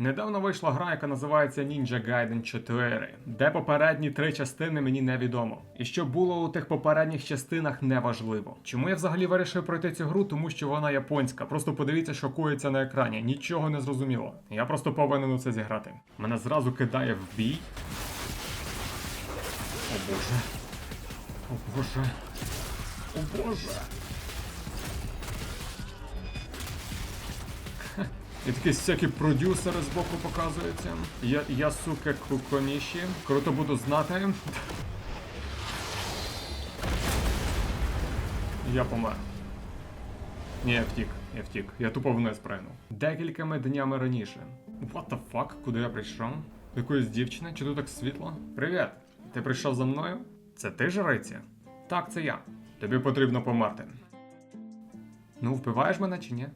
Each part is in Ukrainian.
Недавно вийшла гра, яка називається Ninja Gaiden 4, де попередні три частини мені невідомо. І що було у тих попередніх частинах неважливо. Чому я взагалі вирішив пройти цю гру? Тому що вона японська. Просто подивіться, що коїться на екрані. Нічого не зрозуміло. Я просто повинен у це зіграти. Мене зразу кидає в бій. О боже. О боже. О боже. І такі всякі продюсери з боку показуються. Я, я сука куконіші. Круто буду знати. Я помер. Ні, я втік, я втік. Я тупо вниз пригнув. Декількома днями раніше. What the fuck? Куди я прийшов? Якоїсь дівчини? Чи тут так світло? Привіт! Ти прийшов за мною? Це ти жриця? Так, це я. Тобі потрібно померти. Ну, вбиваєш мене чи ні?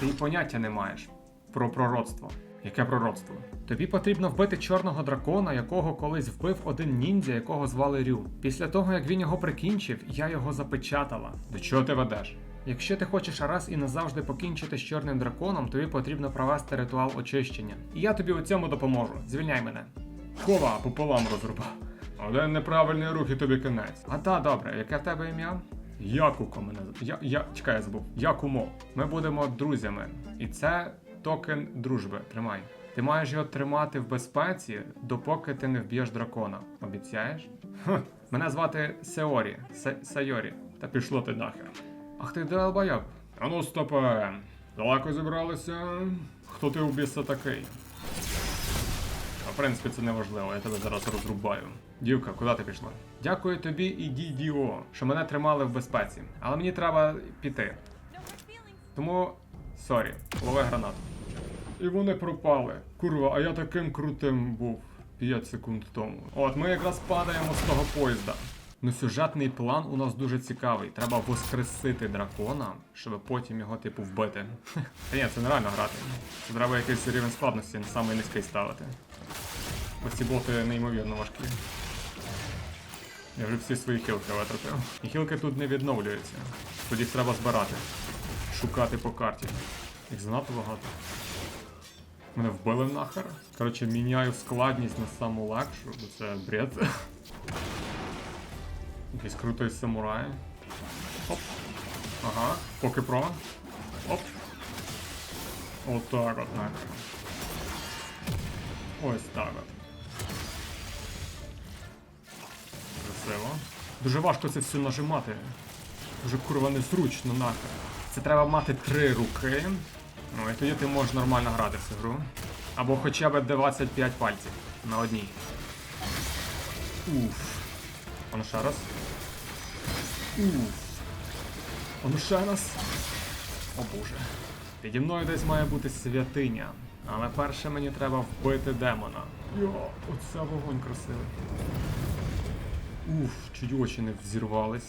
Ти поняття не маєш про пророцтво. Яке пророцтво? Тобі потрібно вбити чорного дракона, якого колись вбив один ніндзя, якого звали Рю. Після того, як він його прикінчив, я його запечатала. До чого ти ведеш? Якщо ти хочеш раз і назавжди покінчити з чорним драконом, тобі потрібно провести ритуал очищення. І я тобі у цьому допоможу. Звільняй мене. Кова пополам розрубав. Один неправильний рух і тобі кінець. А та добре, яке в тебе ім'я? Якуко мене. Я, я, чекай, я забув. Якумо. Ми будемо друзями. І це токен дружби. Тримай. Ти маєш його тримати в безпеці, допоки ти не вб'єш дракона. Обіцяєш? Хм. Мене звати Сеорі. Се, Сайорі. Та пішло ти нахер. Ах ти долбойоб. А ну стопе. Далеко зібралися. Хто ти у біса такий? В принципі, це не важливо, я тебе зараз розрубаю. Дівка, куди ти пішла? Дякую тобі і Дідіо, що мене тримали в безпеці. Але мені треба піти. Тому сорі, лови гранату. І вони пропали. Курва, а я таким крутим був 5 секунд тому. От ми якраз падаємо з того поїзда. Ну, сюжетний план у нас дуже цікавий. Треба воскресити дракона, щоб потім його, типу, вбити. Та ні, це нереально грати. Це треба якийсь рівень складності, самий низький ставити. Ось ці боти неймовірно важкі. Я вже всі свої хілки витратив. І хілки тут не відновлюються. Тоді їх треба збирати. Шукати по карті. Їх занадто багато. Мене вбили нахер. Коротше, міняю складність на саму легшу, бо це бред. Якийсь крутий самурай. Оп. Ага, поки про. Оп. Отак от нахер. Ось так от. Красиво. Дуже важко це все нажимати. Дуже курва незручно нахер. Це треба мати три руки. Ну і тоді ти можеш нормально грати в цю гру. Або хоча б 25 пальців на одній. Уф. А ну ще раз. Уф. А ну ще раз. О боже. Піді мною десь має бути святиня. Але перше мені треба вбити демона. Йо, оце вогонь красивий. Уф, чуть очі не взірвались.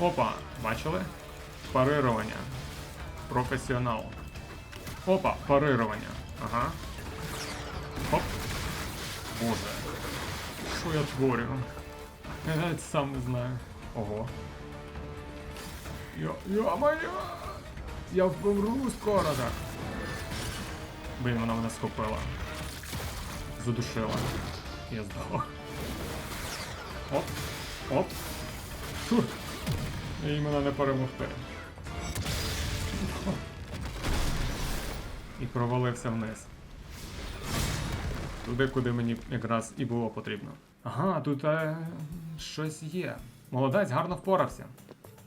Опа, бачили? Парирування. Професіонал. Опа, парирування. Ага. Оп. Боже. Що я творю? Я навіть сам не знаю. Ого. Йо, йо-моє! Я помру скоро так. Блін, вона мене схопила. Задушила. Я здох. Оп. Оп. Фу. І мене не перемогти. І провалився вниз. Туди, куди мені якраз і було потрібно. Ага, тут е, щось є. Молодець, гарно впорався.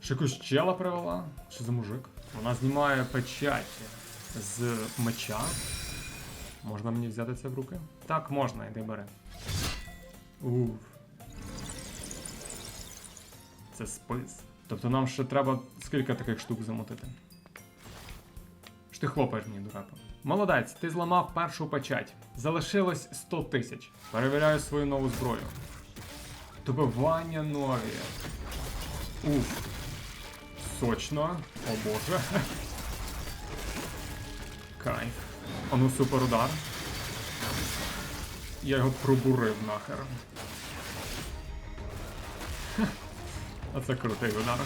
Ще якусь чела привела? Що за мужик? Вона знімає печать з меча. Можна мені взяти це в руки? Так, можна, йди бери. Уф. Це спис. Тобто нам ще треба скільки таких штук замотити. Що ти хлопаєш мені, дурепа? Молодець, ти зламав першу печать. Залишилось 100 тисяч. Перевіряю свою нову зброю. Добивання нові. Уф. Сочно. О боже. Кайф. А ну супер удар. Я його пробурив нахер. Хе. А це крутий удар.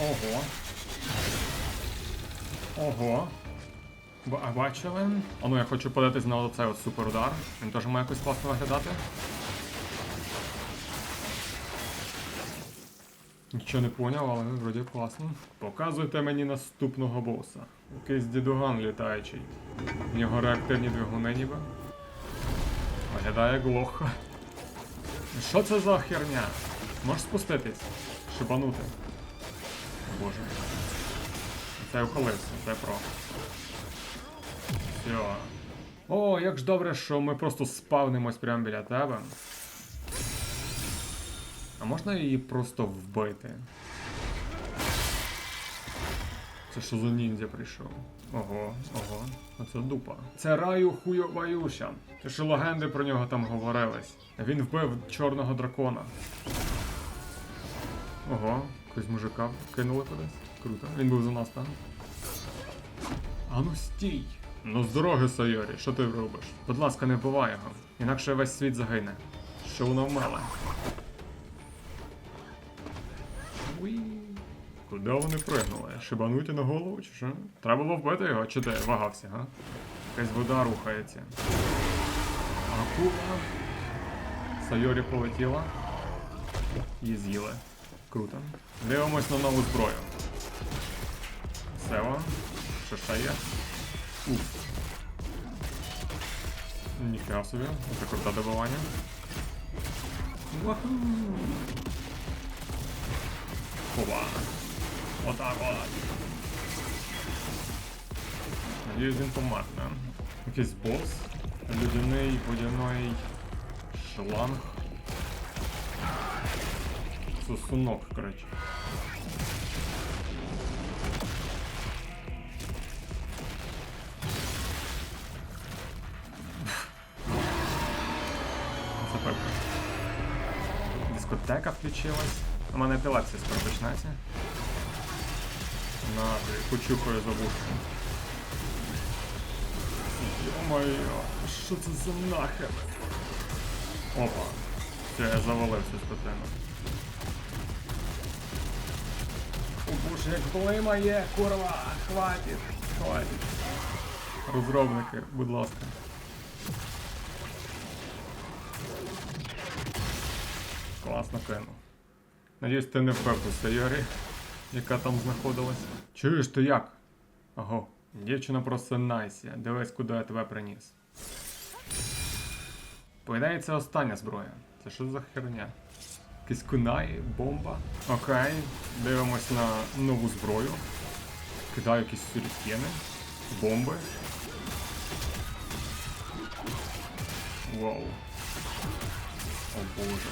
Ого. Ого. А бачили? А ну я хочу податись на оцей от суперудар. Він теж має якось класно виглядати. Нічого не поняв, але вроді класно. Показуйте мені наступного боса. Якийсь дідуган літаючий. В нього реактивні двигуни ніби. Виглядає лох. Що це за херня? Можеш спуститись? Шибанути. Боже. Це ухилився, це про. Все. О, як ж добре, що ми просто спавнимось прямо біля тебе. А можна її просто вбити? Це що за ніндзя прийшов? Ого, ого, оце дупа. Це раю хуйоваюша. Це що легенди про нього там говорились. Він вбив чорного дракона. Ого, якогось мужика кинули кудись. Круто. Він був за нас там. А ну стій! Ну з дороги, Сайорі, що ти робиш? Будь ласка, не вбивай його, інакше весь світ загине. Що воно вмеле? Уі. Куди вони пригнули? Шибануті на голову чи що? Треба було вбити його, чи ти вагався, га? Якась вода рухається. Акула. Сайорі полетіла. Її з'їли. Круто. Дивимось на нову зброю. Сева. Що ще є? Уф. Ніфіга собі, це круте добивання. Ваху. Хова. Отак от. Надіюсь, він помер? Якийсь бос. Людяний водяний шланг. Сосунок, коротше. Дискотека включилась. У мене епілепсія скоро почнеться. На, почухаю за вушком. Йо-моє, що це за нахер? Опа. Все, я завалив цю скотину. О боже, як блимає, курва! Хватить! Хватить. Розробники, будь ласка. Класно кинув. Надіюсь, ти не ту Сайорі, яка там знаходилась. Чуєш ти як? Ого, дівчина просто найсія. Дивись, куди я тебе приніс. Поїдає, це остання зброя. Це що за херня? Якісь кунаї, бомба. Окей, дивимось на нову зброю. Кидаю якісь сюрікени, бомби. Вау. О боже.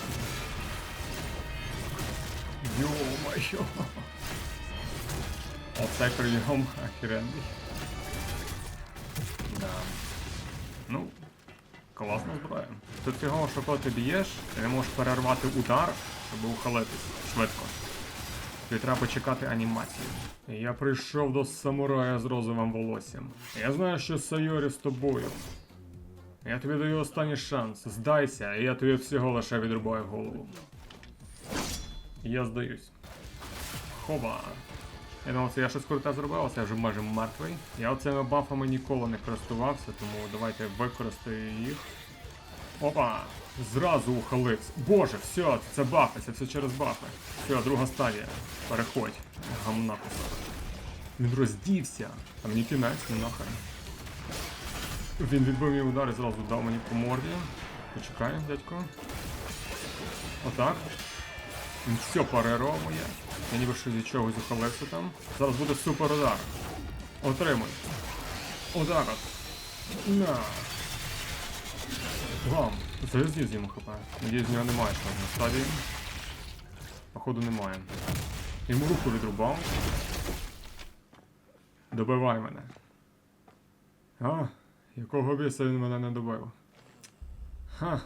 Ё-моё. Оце прийом охеренний. Да. Ну, класна зброя. Тут фігово, що коли ти б'єш, ти не можеш перервати удар, щоб ухилитись швидко. Тобі треба почекати анімацію. Я прийшов до самурая з розовим волоссям. Я знаю, що Сайорі з тобою. Я тобі даю останній шанс. Здайся, і я тобі всього лише відрубаю голову. Я здаюсь. Хоба. Я думав, це я щось круте зробив, а це я вже майже мертвий. Я оцими бафами ніколи не користувався, тому давайте використаю їх. Опа! Зразу ухилився. Боже, все, це бафи, це все через бафи. Все, друга стадія. Переходь. Гамна кусок. Він роздівся. А мені кінець, ну нахер. Він відбив мій удар і зразу дав мені по морді. Почекай, дядько. Отак. Він все переробує. Я ніби щось від чогось ухилився там. Зараз буде супер удар. Отримуй. От. На. Вам. Я з'їв йому хп. Надіюсь, в нього немає ще на стадії. Походу немає. Йому руку відрубав. Добивай мене. А, якого біса він мене не добив? Ха.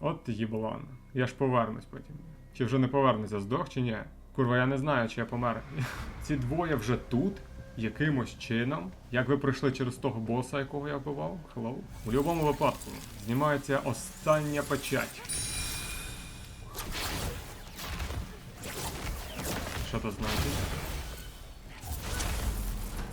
От їблан. Я ж повернусь потім. Чи вже не повернуся, здох чи ні? Курва, я не знаю, чи я помер. Ці двоє вже тут, якимось чином. Як ви пройшли через того боса, якого я вбивав? Hello? У будь-якому випадку знімається остання печать. Що це значить?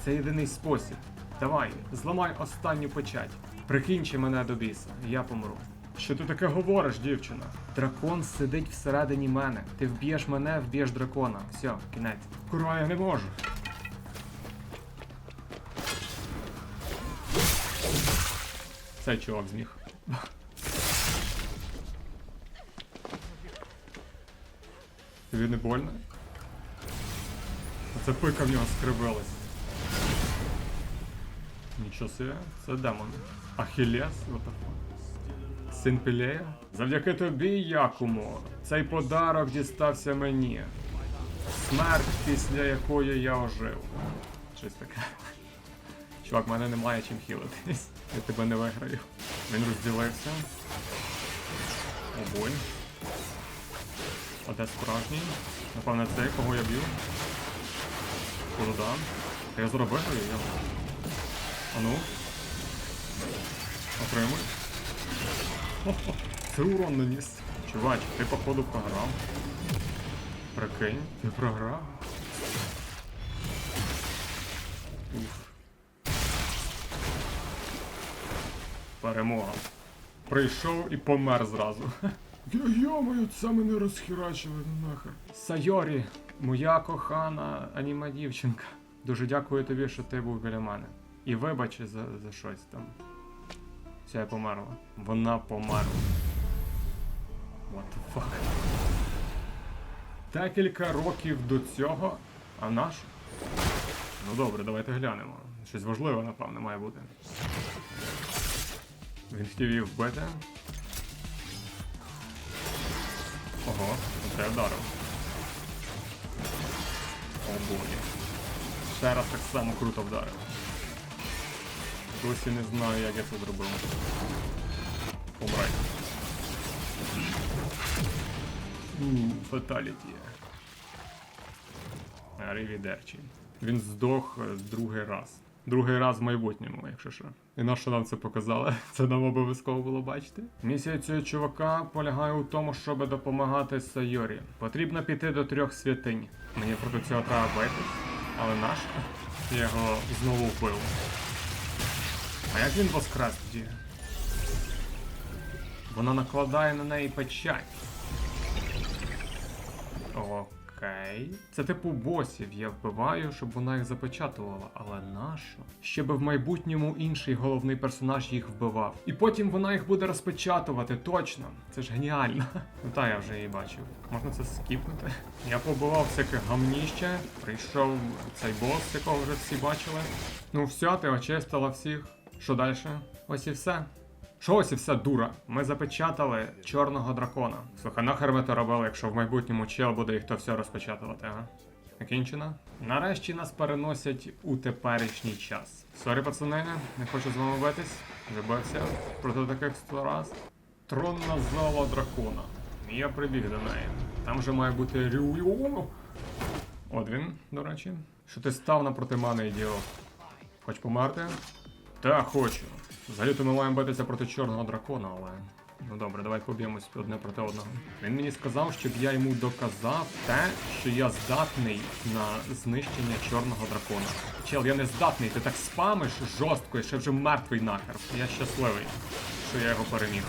Це єдиний спосіб. Давай, зламай останню печать. Прикінчи мене до біса, я помру. Що ти таке говориш, дівчина? Дракон сидить всередині мене. Ти вб'єш мене, вб'єш дракона. Все, кінець. Курва, я не можу. Цей чувак зміг. Тобі не больно? Це пика в нього скривилась. Нічого собі, це демон. Ахілес, the fuck? Син Пілея? Завдяки тобі, Якумо, цей подарок дістався мені. Смерть, після якої я ожив. Щось таке. Чувак, мене немає чим хілитись. Я тебе не виграю. Він розділився. Обой. А де справжній? Напевне цей, кого я б'ю. Куда? Та я виграю його. А ну. Отримуй. Це урон наніс. Чувач, ти походу програв. Прикинь, ти програв. Уф. Перемога. Прийшов і помер зразу. Йо-моє, це мене розхерачили ну нахер. Сайорі, моя кохана аніме дівчинка. Дуже дякую тобі, що ти був біля мене. І вибач за, за щось там. Все, я померла. Вона померла. What the fuck? Декілька років до цього, а наш? Ну добре, давайте глянемо. Щось важливе, напевно, має бути. Він хотів її вбити. Ого, це я вдарив. О боги. Ще раз так само круто вдарив. Досі не знаю, як я це зробив. Помрай. Фаталіті. Арівідерчі. Він здох е, другий раз. Другий раз в майбутньому, якщо що. І на що нам це показали? Це нам обов'язково було бачити. Місія цього чувака полягає у тому, щоб допомагати Сайорі. Потрібно піти до трьох святинь. Мені проти цього треба битись, але наш я його знову вбив. А як він воскрес тоді? Вона накладає на неї печать. Окей. Це типу босів я вбиваю, щоб вона їх запечатувала. Але нащо? Щоб в майбутньому інший головний персонаж їх вбивав. І потім вона їх буде розпечатувати, точно. Це ж геніально. Ну та я вже її бачив. Можна це скіпнути. Я побивав всяке гамніще. Прийшов цей бос, якого вже всі бачили. Ну все, ти очистила всіх. Що далі? Ось і все. Що ось і все, дура. Ми запечатали чорного дракона. Слухай, нахер ми то робили, якщо в майбутньому чел буде їх то все розпечатувати, ага? Закінчено. Нарешті нас переносять у теперішній час. Сорі, пацани, не хочу з вами битись. Забився проти таких сто раз. Тронна зала дракона. Я прибіг до неї. Там же має бути Рю. От він, до речі. Що ти став напроти мене, ідіот? Хоч померти? Та хочу. Взагалі-то ми маємо битися проти чорного дракона, але. Ну добре, давай поб'ємось одне проти одного. Він мені сказав, щоб я йому доказав те, що я здатний на знищення чорного дракона. Чел, я не здатний, ти так спамиш жорстко і ще вже мертвий нахер. Я щасливий, що я його переміг.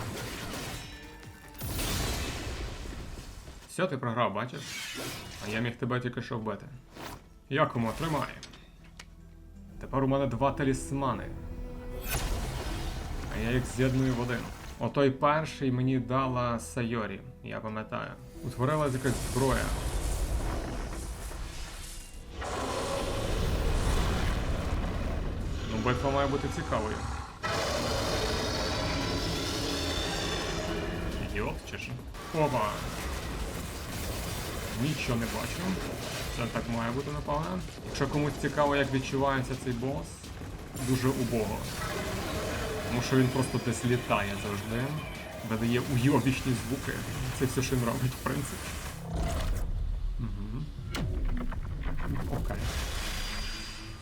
Все, ти програв, бачиш? А я міг тебе тільки що вбити. Якому, тримай. Тепер у мене два талісмани. А я їх з'єдную в один. Отой перший мені дала Сайорі, я пам'ятаю. Утворилась якась зброя. Ну, битва має бути цікавою. Ідіот чи що? Опа! Нічого не бачу. Це так має бути, напевно. Якщо комусь цікаво, як відчувається цей бос, дуже убого. Тому що він просто десь літає завжди, видає уйобічні звуки. Це все, що він робить, в принципі. Угу. Окей.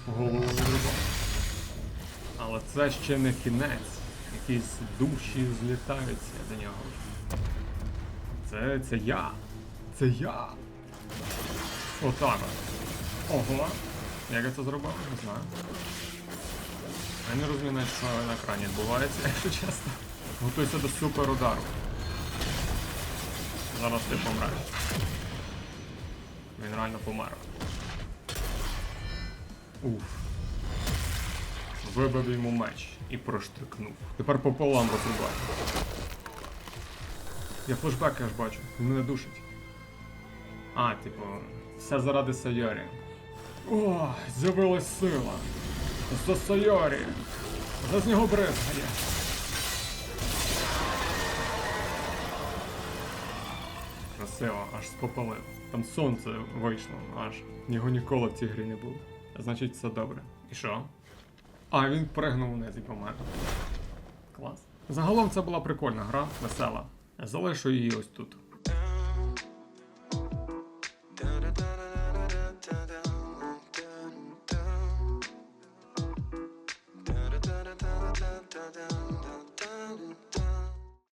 Голову відрубав. Але це ще не кінець. Якісь душі злітаються до нього. Це, це я. Це я. Отак. Ого. Як я це зробив? Не знаю. Я не розумію що на екрані відбувається, якщо чесно. Готуйся до супер удару. Зараз ти помреш. Він реально помер. Уф. Вибив йому меч і проштрикнув. Тепер пополам розрубай. Я флешбеки аж бачу, він мене душить. А, типу, все заради Сайорі. О, з'явилась сила. За Сайорі. За з нього бризгає. Красиво, аж спопалив. Там сонце вийшло, аж його ніколи в цій грі не було. Значить, все добре. І що? А, він пригнув вниз і помер. Клас. Загалом це була прикольна гра, весела. Залишу її ось тут.